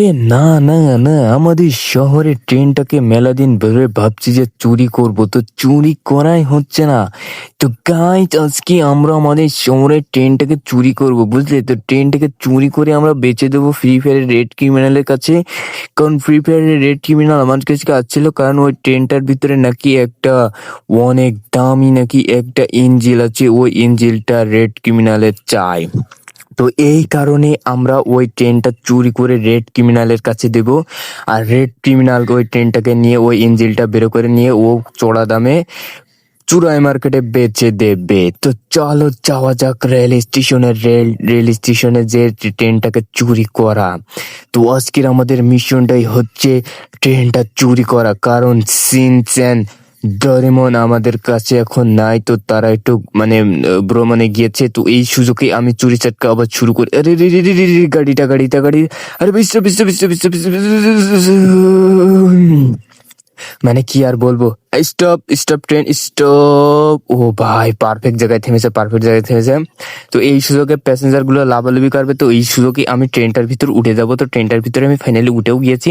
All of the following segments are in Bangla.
এ না না না, আমাদের শহরে ট্রেনটাকে মেলা দিন ধরে ভাবছি যে চুরি করব। তো চুরি করাই হচ্ছে না। তো গাইজ আজকে আমরা আমাদের শহরের ট্রেনটাকে চুরি করব, বুঝলে? তো ট্রেনটাকে চুরি করে আমরা বেচে দেবো ফ্রি ফায়ারের রেড ক্রিমিনালের কাছে। কারণ ফ্রি ফায়ারের রেড ক্রিমিনাল আমার কাছে আসছিল কারণ ওই ট্রেনটার ভিতরে নাকি একটা অনেক দামি নাকি একটা ইঞ্জিল আছে, ওই ইঞ্জিলটা রেড ক্রিমিনালের চাই। তো এই কারণে আমরা ওই ট্রেনটা চুরি করে রেড ক্রিমিনালের কাছে দেব। আর রেড ক্রিমিনাল ওই ট্রেনটাকে নিয়ে, ওই ইঞ্জিলটা বের করে নিয়ে, ও চড়া দামে চুরাই মার্কেটে বেচে দেবে। তো চলো যাওয়া যাক রেল স্টেশনের রেল রেল স্টেশনে যে ট্রেনটাকে চুরি করা। তো আজকের আমাদের মিশনটাই হচ্ছে ট্রেনটা চুরি করা। কারণ সিনচ্যান ডোরেমন আমাদের কাছে এখন নাই তো তারা একটু মানে ভ্রমণে গিয়েছে তো এই সুযোগে আমি চুরি চাটকা আবার শুরু করি আরে রে রে রে রে গাড়িটা গাড়িটা গাড়ি আরে বিশ্ব বিশ্ব বিশ্ব বিশ্ব বিশ্ব মানে কি আর বলব স্টপ স্টপ ট্রেন স্টপ ও ভাই পারফেক্ট জায়গায় থেমেছে পারফেক্ট জায়গায় থেমেছে। তো এই সুযোগে প্যাসেঞ্জারগুলো লাভালাভি করবে, তো এই সুযোগে আমি ট্রেনটার ভিতর উঠে যাব। তো ট্রেনটার ভিতরে আমি ফাইনালি উঠেও গিয়েছি।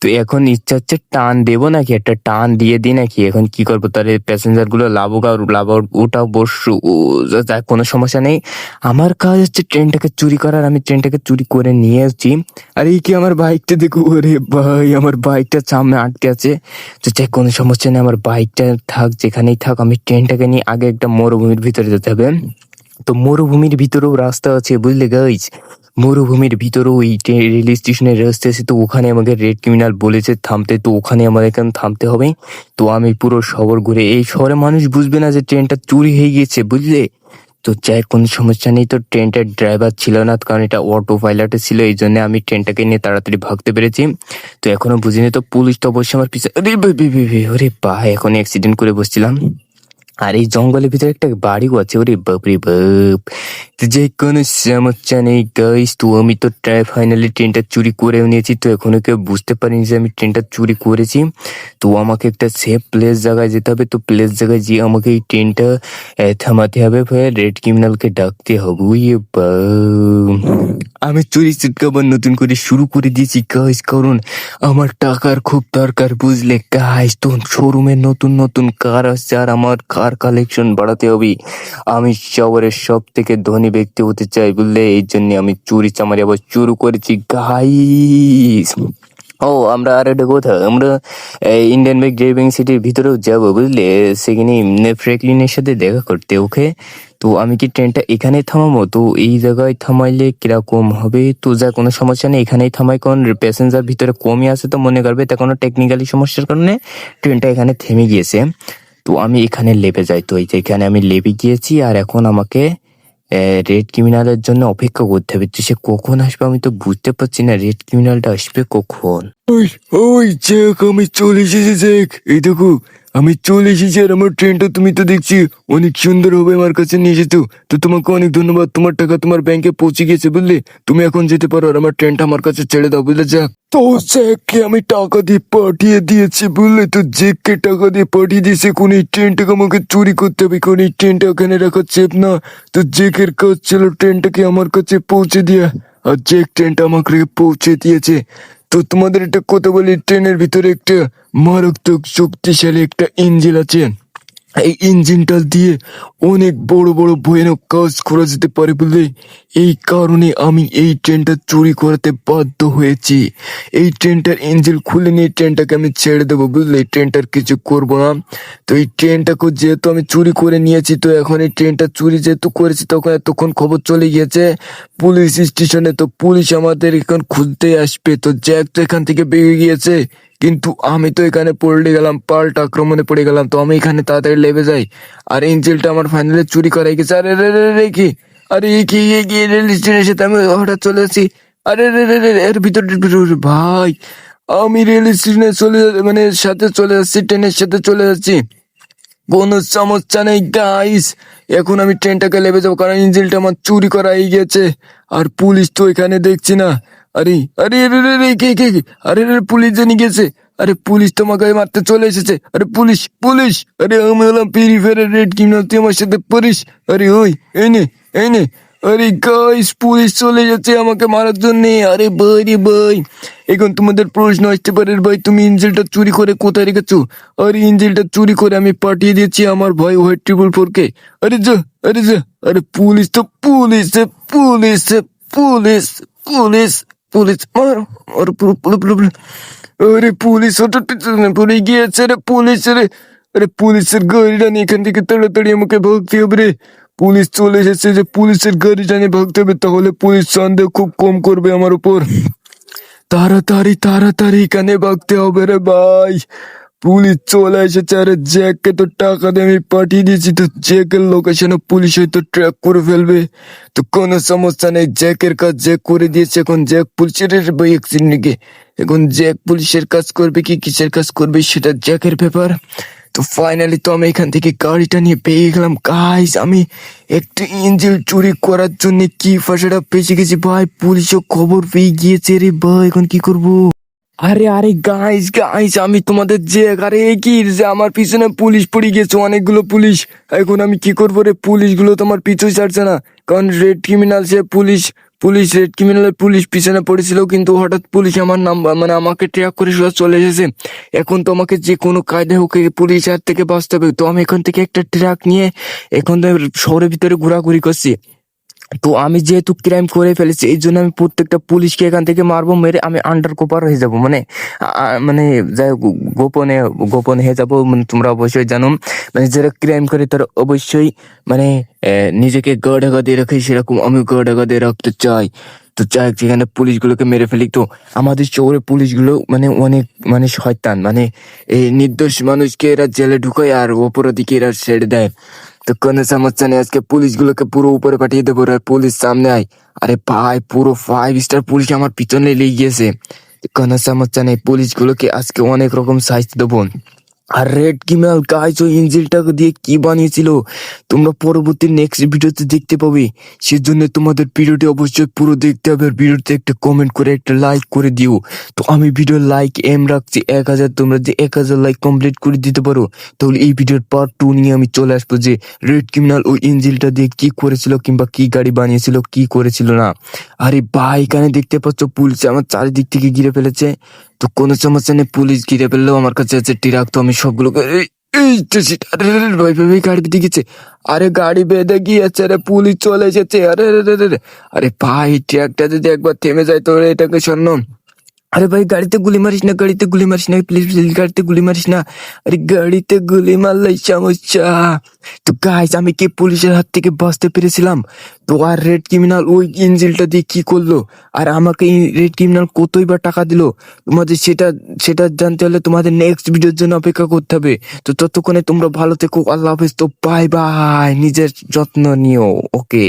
তো এখন ইচ্ছা হচ্ছে টান দেবো নাকি? একটা টান দিয়ে দিই নাকি? এখন কি করব? তাহলে প্যাসেঞ্জারগুলো লাভুক আর লাভ ওটাও বসু। কোনো সমস্যা নেই। আমার কাজ হচ্ছে ট্রেনটাকে চুরি করার। আমি ট্রেনটাকে চুরি করে নিয়ে এসেছি আর এই কি আমার বাইকটা দেখো, ওরে ভাই, আমার বাইকটা সামনে আটকে আছে। তো কোনো সমস্যা নেই আমার বাইকটা থাক, যেখানেই থাক, আমি ট্রেনটাকে নিয়ে আগে একটা মরুভূমির ভিতরে যেতে হবে। তো মরুভূমির ভিতরেও রাস্তা আছে বুঝলে গাইজ মরুভূমির ভিতরেও ওই রেল স্টেশনের রাস্তা আছে, তো ওখানে আমাকে রেড ক্রিমিনাল বলেছে থামতে, তো ওখানে আমাদের এখানে থামতে হবে। তো আমি পুরো শহর ঘুরে, এই শহরে মানুষ বুঝবে না যে ট্রেনটা চুরি হয়ে গিয়েছে, বুঝলে? তো যাই কোনো সমস্যা নেই। তো ট্রেনটার ড্রাইভার ছিল না কারণ এটা অটো পাইলটে ছিল, এই জন্য আমি ট্রেনটাকে নিয়ে তাড়াতাড়ি ভাগতে পেরেছি। তো এখনও বুঝিনি, তো পুলিশ তো অবশ্যই আমার পিছনে আরে বা এখন অ্যাক্সিডেন্ট করে বসছিলাম। আর এই জঙ্গলের ভিতরে একটা বাড়িও আছে, ওরে বাপরে বাপ। যে কোনো সমস্যা নেই গাইস তো আমি তো ট্রাই ফাইনালি ট্রেনটা চুরি করেও নিয়েছি, তো এখনও কেউ বুঝতে পারিনি যে আমি ট্রেনটা চুরি করেছি। তো আমাকে একটা সেফ প্লেস জায়গায় যেতে হবে, তো প্লেস জায়গায় গিয়ে আমাকে এই ট্রেনটা থামাতে হবে, ভাই। রেড ক্রিমিনালকে ডাকতে হবে ইয়ে। আমি চুরি চিটকাবার নতুন করে শুরু করে দিয়েছি গাইস কারণ আমার টাকার খুব দরকার, বুঝলে? গাইস তো শোরুমে নতুন নতুন কার আসছে, আর আমার কার কালেকশন বাড়াতে হবে। আমি শহরের সব থেকে ধনী ব্যক্তি হতে চাই বুঝলে এই জন্য আমি চুরি চামারি আবার চুরু করেছি। গাইস ও, আমরা আর একটা কথা, আমরা ইন্ডিয়ান ব্যাংক ড্রাইভিং সিটির ভিতরেও যাব বুঝলে? সেখানে ফ্রেকলিনের সাথে দেখা করতে ওকে তো আমি কি ট্রেনটা এখানেই থামাবো? তো এই জায়গায় থামাইলে কীরকম হবে? তো যা, কোনো সমস্যা নেই, এখানেই থামাই। কারণ প্যাসেঞ্জার ভিতরে কমই আছে তো মনে করবে, তা কোনো টেকনিক্যালি সমস্যার কারণে ট্রেনটা এখানে থেমে গিয়েছে। তো আমি এখানে লেবে যাই। তো এই যে এখানে আমি লেবে গিয়েছি আর এখন আমাকে রেড ক্রিমিনালের জন্য অপেক্ষা করতে হবে। তো সে কখন আসবে আমি তো বুঝতে পারছি না, রেড ক্রিমিনালটা আসবে কখন? ওই ওই জ্যাক আমি চলে এসেছি জ্যাক এই দেখো, আমি চলে এসেছি আর আমার ট্রেনটা তুমি তো দেখছি, অনেক সুন্দর হবে আমার কাছে নিয়ে এসেছ তো তোমাকে অনেক ধন্যবাদ, তোমার টাকা তোমার ব্যাংকে পৌঁছে গিয়েছে বুঝলে? তুমি এখন যেতে পারো আর আমার ট্রেনটা আমার কাছে ছেড়ে দাও, বুঝলে জ্যাক তো জ্যাককে আমি টাকা দিয়ে পাঠিয়ে দিয়েছি, বুঝলে? তো জ্যাককে টাকা দিয়ে পাঠিয়ে দিয়েছে, কোন এই ট্রেনটাকে আমাকে চুরি করতে হবে, কোন এই ট্রেনটা ওখানে রাখা চেপ না। তো জ্যাকের কাজ ছিল ট্রেনটাকে আমার কাছে পৌঁছে দিয়ে, আর জ্যাক ট্রেনটা আমাকে পৌঁছে দিয়েছে। তো তোমাদের একটা কথা বলি ট্রেনের ভিতরে একটা মারাত্মক শক্তিশালী একটা ইঞ্জিন আছে? এই ইঞ্জিনটা দিয়ে অনেক বড় বড় ভয়ানক কাজ করা যেতে পারে বলে এই কারণে আমি এই ট্রেনটা চুরি করাতে বাধ্য হয়েছি। এই ট্রেনটার ইঞ্জিন খুলে নিয়ে ট্রেনটাকে আমি ছেড়ে দেবো বুঝলে? এই ট্রেনটার কিছু করব না। তো এই ট্রেনটাকে যেহেতু আমি চুরি করে নিয়েছি, তো এখন এই ট্রেনটা চুরি যেহেতু করেছি, তখন এতক্ষণ খবর চলে গিয়েছে। পুলিশ স্টেশনে তো পুলিশ আমাদের এখন খুঁজতে আসবে। তো জ্যাক তো এখান থেকে বেরিয়ে গিয়েছে। কিন্তু আমি তো এখানে পড়ে গেলাম, পাল্টা আক্রমণে পড়ে গেলাম, তো আমি এখানে তাড়াতাড়ি লেবে যাই। আর ইঞ্জিলটা আমার ফাইনালে চুরি করাই গেছে। আরে, রে রে রে, কি? আরে কি কি রেল স্টেশনের সাথে আমি হঠাৎ চলে আসি। আরে, রে রে রে, এর ভিতরে ভাই, আমি রেল স্টেশনে চলে মানে সাথে চলে যাচ্ছি ট্রেনের সাথে চলে যাচ্ছি কোনো সমস্যা নেই গাইস এখন আমি ট্রেনটাকে লেবে যাব, কারণ ইঞ্জিনটা আমার চুরি করা হয়ে গেছে। আর পুলিশ তো এখানে দেখছি না। আরে আরে আরে কে কে কে? আরে আরে, পুলিশ জানি গেছে। আরে, পুলিশ তোমাকে মারতে চলে এসেছে। আরে, পুলিশ পুলিশ! আরে, আমি হলাম পেরিফেরাল রেড ক্রিমিনাল তুই আমার সাথে পড়িস? আরে, ওই, এই নে এই নে। আরে গাইস পুলিশ চলে যাচ্ছে আমাকে মারার জন্য। আরে, ভাই, রে, ভাই। এখন তোমাদের প্রশ্ন আসতে পারে, ভাই, তুমি ইঞ্জিলটা চুরি করে কোথায় রেখেছো? আরে ইঞ্জিলটা চুরি করে আমি পাঠিয়ে দিয়েছি আমার ভাই হোয়াইট ট্রিপল ফোর কে। আরে, যা আরে যা। আরে, পুলিশ তো police police police police. Police মার আর পুরো পুরো পুরো পুরো। আরে পুলিশ ওটা পিছনে পড়ে গিয়েছে রে পুলিশ রে আরে পুলিশের গাড়িটা নিয়ে এখান থেকে তাড়াতাড়ি আমাকে ভাগতে হবে রে পুলিশ চলে এসেছে যে পুলিশের গাড়িটা নিয়ে ভাগতে হবে তাহলে পুলিশ সন্দেহ খুব কম করবে আমার উপর তাড়াতাড়ি তাড়াতাড়ি এখানে ভাগতে হবে রে ভাই পুলিশ চলে এসেছে, আরে জ্যাককে তো টাকা দিয়ে আমি পাঠিয়ে দিয়েছি, তো জ্যাকের লোকেশনে পুলিশ হয়তো ট্র্যাক করে ফেলবে। তো কোনো সমস্যা নেই, জ্যাকের কাজ জ্যাক করে দিয়েছে, এখন জ্যাক পুলিশের অ্যাক্সিডেন্টকে এখন জ্যাক পুলিশের কাজ করবে কি, কিসের কাজ করবে সেটা জ্যাকের ব্যাপার। তো ফাইনালি তো আমি এখান থেকে গাড়িটা নিয়ে পেয়ে গেলাম। গাইস আমি একটু ইঞ্জিন চুরি করার জন্য কি ফাঁসাটা পেয়েছে গেছি ভাই? পুলিশও খবর পেয়ে গিয়েছে রে ভাই, এখন কি করব? আরে আরে গাইস গাইস আমি তোমাদের যে আরে কি যে আমার পিছনে পুলিশ পড়ে গেছে, অনেকগুলো পুলিশ। এখন আমি কি করব রে? পুলিশগুলো তো আমার পিছু ছাড়ছে না। কারণ রেড ক্রিমিনাল সে পুলিশ পুলিশ রেড ক্রিমিনালের পুলিশ পিছনে পড়েছিল, কিন্তু হঠাৎ পুলিশ আমার নাম্বার মানে আমাকে ট্র্যাক করে সোজা চলে এসেছে। এখন তো আমাকে যে কোনো কায়দায় হোক পুলিশ হাত থেকে বাঁচতে হবে। তো আমি এখান থেকে একটা ট্র্যাক নিয়ে এখন তো শহরের ভিতরে ঘোরাঘুরি করছি। তো আমি যেহেতু ক্রাইম করে ফেলেছি, এই জন্য আমি প্রত্যেকটা পুলিশকে এখান থেকে মারবো, মেরে আমি আন্ডার কভার হয়ে যাব। মানে মানে যাই গোপনে গোপনে হয়ে যাব মানে তোমরা অবশ্যই জানো। মানে যারা ক্রাইম করে, তারা অবশ্যই মানে নিজেকে গা ঢাকা দিয়ে রাখে, সেরকম আমি গা ঢাকা দিয়ে রাখতে চাই। তো চাই যেখানে পুলিশগুলোকে মেরে ফেলি, তো আমাদের শহরে পুলিশগুলো মানে অনেক মানে শয়তান। মানে এই নির্দোষ মানুষকে এরা জেলে ঢুকায়, আর অপরাধীকে এরা ছেড়ে দেয়। তো কোনো সমস্যা নেই, আজকে পুলিশগুলোকে পুরো উপরে পাঠিয়ে দেবো আর পুলিশ সামনে আয়। আরে ভাই, পুরো ফাইভ স্টার পুলিশ আমার পিছনে লেগে গিয়েছে কোনো সমস্যা নেই, পুলিশগুলোকে আজকে অনেক রকম সাইজ দেবো। আর রেড কিমেল গাইজ, ওই ইঞ্জিলটাকে দিয়ে কি বানিয়েছিল? তোমরা পরবর্তী নেক্সট ভিডিওতে দেখতে পাবে। সেজন্য তোমাদের ভিডিওটি অবশ্যই পুরো দেখতে হবে ভিডিওতে একটা কমেন্ট করে একটা লাইক করে দিও। তো আমি ভিডিও লাইক এম রাখছি এক হাজার। তোমরা যে এক হাজার লাইক কমপ্লিট করে দিতে পারো, তাহলে এই ভিডিওর পার্ট টু নিয়ে আমি চলে আসব যে রেড ক্রিমিনাল ওই ইঞ্জিলটা দিয়ে কি করেছিল কিংবা কি গাড়ি বানিয়েছিল, কি করেছিল না। আরে ভাই, এখানে দেখতে পাচ্ছ পুলিশ আমার চারিদিক থেকে ঘিরে ফেলেছে। তো কোনো সমস্যা নেই, পুলিশ ঘিরে ফেললেও আমার কাছে আছে ট্রাক, তো আমি সবগুলোকে আরে গাড়ি বেঁধে গেছে আরে গাড়ি বেঁধে গিয়েছে আরে পুলিশ চলে এসেছে। আরে আরে রে রে আরে ভাই, ট্রাকটা যদি একবার থেমে যায়, তো এটাকে শোনো আরে ভাই গাড়িতে গুলি মারিস না গাড়িতে গুলি মারিস না প্লিজ প্লিজ গাড়িতে গুলি মারিস না আরে গাড়িতে গুলি মারলে সমস্যা তো গাইস আমি কি পুলিশের হাত থেকে বাঁচতে পেরেছিলাম। তো আর রেড ক্রিমিনাল ওই ইঞ্জিলটা দিয়ে কি করল? আর আমাকে রেড ক্রিমিনাল কতই বা টাকা দিলো? তোমাদের সেটা সেটা জানতে হলে তোমাদের নেক্সট ভিডিওর জন্য অপেক্ষা করতে হবে। তো ততক্ষণে তোমরা ভালো থেকো, আল্লাহ হাফেজ। তো বাই বাই নিজের যত্ন নিও ওকে